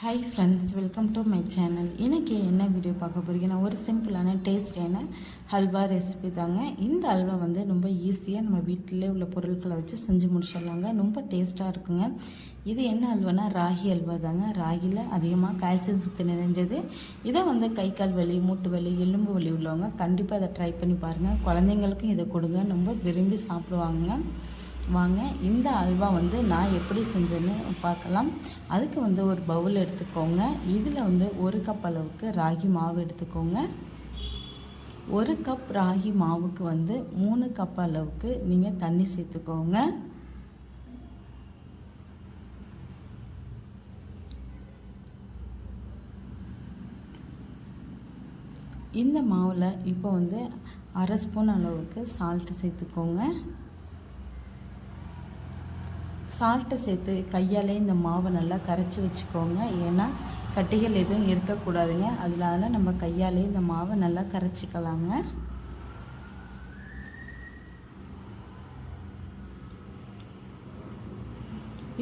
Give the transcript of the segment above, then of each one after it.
Hi friends welcome to my channel இன்றைக்கி என்ன video பார்க்க போகிறீங்கன்னா ஒரு சிம்பிளான டேஸ்டியான ஹல்வா ரெசிபி தாங்க. இந்த அல்வா வந்து ரொம்ப ஈஸியாக நம்ம வீட்டிலே உள்ள பொருட்களை வச்சு செஞ்சு முடிச்சிடலாங்க. ரொம்ப டேஸ்ட்டாக இருக்குங்க. இது என்ன அல்வானா ராகி அல்வா தாங்க. ராகியில் அதிகமாக கால்சியம் சத்து நிறைஞ்சது. இதை வந்து கை கால் வலி மூட்டு வலி எலும்பு வலி உள்ளவங்க கண்டிப்பாக அதை ட்ரை பண்ணி பாருங்கள் குழந்தைங்களுக்கும் இதை கொடுங்க. ரொம்ப விரும்பி சாப்பிடுவாங்க வாங்க. இந்த அல்வா வந்து நான் எப்படி செஞ்சேன்னு பார்க்கலாம். அதுக்கு வந்து ஒரு பவுல் எடுத்துக்கோங்க. இதில் வந்து ஒரு கப் அளவுக்கு ராகி மாவு எடுத்துக்கோங்க. ஒரு கப் ராகி மாவுக்கு வந்து மூணு கப் அளவுக்கு நீங்கள் தண்ணி சேர்த்துக்கோங்க. இந்த மாவில் இப்போ வந்து அரை ஸ்பூன் அளவுக்கு சால்ட்டு சேர்த்துக்கோங்க. சால்ட்டை சேர்த்து கையாலே இந்த மாவை நல்லா கரைச்சி வச்சுக்கோங்க. ஏன்னா கட்டிகள் எதுவும் இருக்கக்கூடாதுங்க. அதனால நம்ம கையாலே இந்த மாவை நல்லா கரைச்சிக்கலாங்க.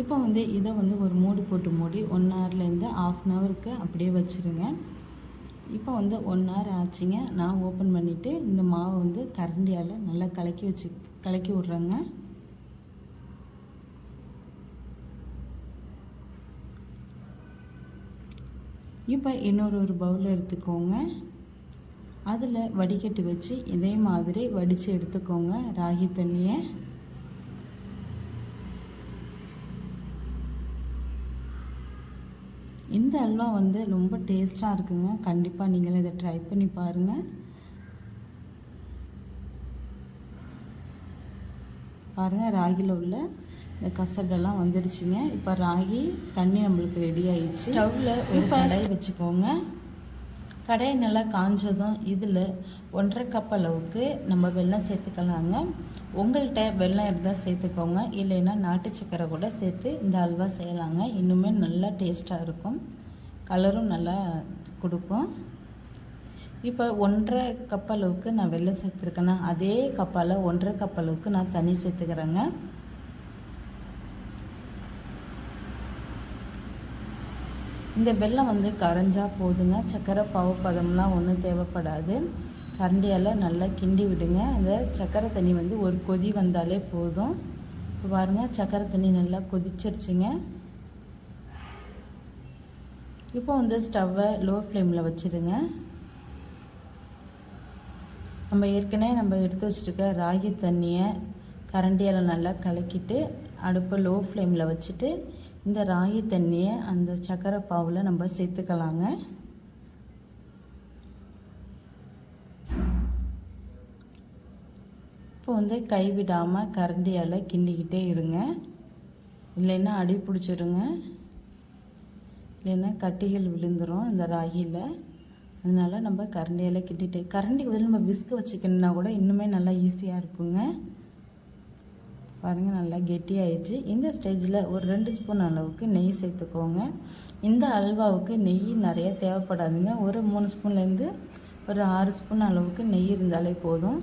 இப்போ வந்து இதை வந்து ஒரு மூடி போட்டு மூடி ஒன் ஹவர்லேருந்து ஆஃப் அன் ஹவருக்கு அப்படியே வச்சுருங்க. இப்போ வந்து ஒன் ஹவர் ஆச்சுங்க. நான் ஓப்பன் பண்ணிவிட்டு இந்த மாவை வந்து கரண்டியால் நல்லா கலக்கி வச்சு கலக்கி விட்றேங்க. இப்போ இன்னொரு ஒரு பவுல் எடுத்துக்கோங்க. அதில் வடிகட்டி வச்சு இதே மாதிரி வடித்து எடுத்துக்கோங்க ராகி தண்ணியை. இந்த அல்வா வந்து ரொம்ப டேஸ்ட்டாக இருக்குங்க. கண்டிப்பாக நீங்களும் இதை ட்ரை பண்ணி பாருங்கள் பாருங்கள் ராகியில் உள்ள இந்த கசடெல்லாம் வந்துடுச்சுங்க இப்போ ராகி தண்ணி நம்மளுக்கு ரெடி ஆயிடுச்சு. ஸ்டவ்வில் ஒரு கடாய் வச்சுக்கோங்க. கடாய் நல்லா காஞ்சதும் இதில் ஒன்றரை கப் அளவுக்கு நம்ம வெல்லம் சேர்த்துக்கலாங்க. உங்கள்கிட்ட வெல்லம் இருந்தால் சேர்த்துக்கோங்க. இல்லைன்னா நாட்டு சக்கரை கூட சேர்த்து இந்த அல்வா செய்யலாங்க. இன்னுமே நல்லா டேஸ்ட்டாக இருக்கும். கலரும் நல்லா கொடுக்கும். இப்போ ஒன்றரை கப் அளவுக்கு நான் வெல்லம் சேர்த்துருக்கேன்னா அதே கப்பால் ஒன்றரை கப் அளவுக்கு நான் தண்ணி சேர்த்துக்கிறேங்க. இந்த வெல்லம் வந்து கரைஞ்சால் போதுங்க. சக்கரை பாவு பதம்லாம் ஒன்றும் தேவைப்படாது. கரண்டியால் நல்லா கிண்டி விடுங்க. அந்த சக்கரை தண்ணி வந்து ஒரு கொதி வந்தாலே போதும். இப்போ பாருங்கள் சக்கரை தண்ணி நல்லா கொதிச்சிருச்சுங்க. இப்போ வந்து ஸ்டவ்வை லோ ஃப்ளேமில் வச்சுருங்க. நம்ம ஏற்கனவே நம்ம எடுத்து வச்சுருக்க ராகி தண்ணியை கரண்டியால் நல்லா கலக்கிட்டு அடுப்பை லோ ஃப்ளேமில் வச்சுட்டு இந்த ராகி தண்ணியை அந்த சக்கரை பாவில் நம்ம சேர்த்துக்கலாங்க. இப்போ வந்து கைவிடாமல் கரண்டியால் கிண்டிக்கிட்டே இருங்க. இல்லைன்னா அடி பிடிச்சிருங்க. இல்லைன்னா கட்டிகள் விழுந்துடும் இந்த ராகியில் அதனால் நம்ம கரண்டியால் கிண்டிட்டு கரண்டி பதில் நம்ம விஸ்கு வச்சுக்கணுன்னா கூட இன்னுமே நல்லா ஈஸியாக இருக்குங்க. பாருங்கள் நல்லா கெட்டியாயிடுச்சு. இந்த ஸ்டேஜில் ஒரு ரெண்டு ஸ்பூன் அளவுக்கு நெய் சேர்த்துக்கோங்க. இந்த அல்வாவுக்கு நெய் நிறைய தேவைப்படாதுங்க. ஒரு மூணு ஸ்பூன்லேருந்து ஒரு ஆறு ஸ்பூன் அளவுக்கு நெய் இருந்தாலே போதும்.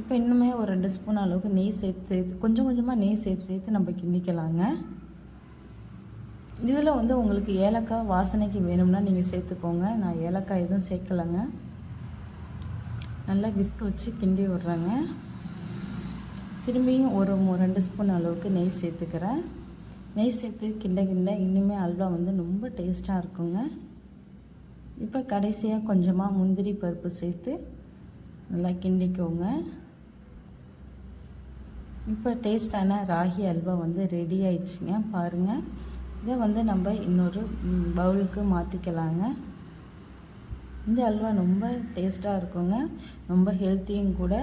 இப்போ இன்னுமே ஒரு ரெண்டு ஸ்பூன் அளவுக்கு நெய் சேர்த்து கொஞ்சம் கொஞ்சமாக நெய் சேர்த்து சேர்த்து நம்ம கிண்டிக்கலாங்க. இதில் வந்து உங்களுக்கு ஏலக்காய் வாசனைக்கு வேணும்னா நீங்கள் சேர்த்துக்கோங்க. நான் ஏலக்காய் எதுவும் சேர்க்கலைங்க. நல்லா விஸ்க் வச்சு கிண்டி விட்றேங்க. திரும்பியும் ஒரு ரெண்டு ஸ்பூன் அளவுக்கு நெய் சேர்த்துக்கிறேன். நெய் சேர்த்து கிண்ட கிண்ட இன்னுமே அல்வா வந்து ரொம்ப டேஸ்ட்டாக இருக்குங்க. இப்போ கடைசியாக கொஞ்சமாக முந்திரி பருப்பு சேர்த்து நல்லா கிண்டிக்கோங்க. இப்போ டேஸ்டான ராகி அல்வா வந்து ரெடி ஆயிடுச்சுங்க பாருங்கள் இதை வந்து நம்ம இன்னொரு பவுலுக்கு மாற்றிக்கலாங்க இந்த அல்வா ரொம்ப டேஸ்ட்டாக இருக்குங்க ரொம்ப ஹெல்த்தியும் கூட.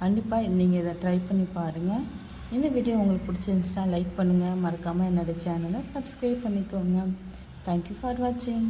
கண்டிப்பாக நீங்கள் இதை ட்ரை பண்ணி பாருங்கள் இந்த வீடியோ உங்களுக்கு பிடிச்சிருந்துச்சுன்னா லைக் பண்ணுங்கள் மறக்காமல் என்னோடய சேனலை சப்ஸ்கிரைப் பண்ணிக்கோங்க. தேங்க்யூ ஃபார் வாட்சிங்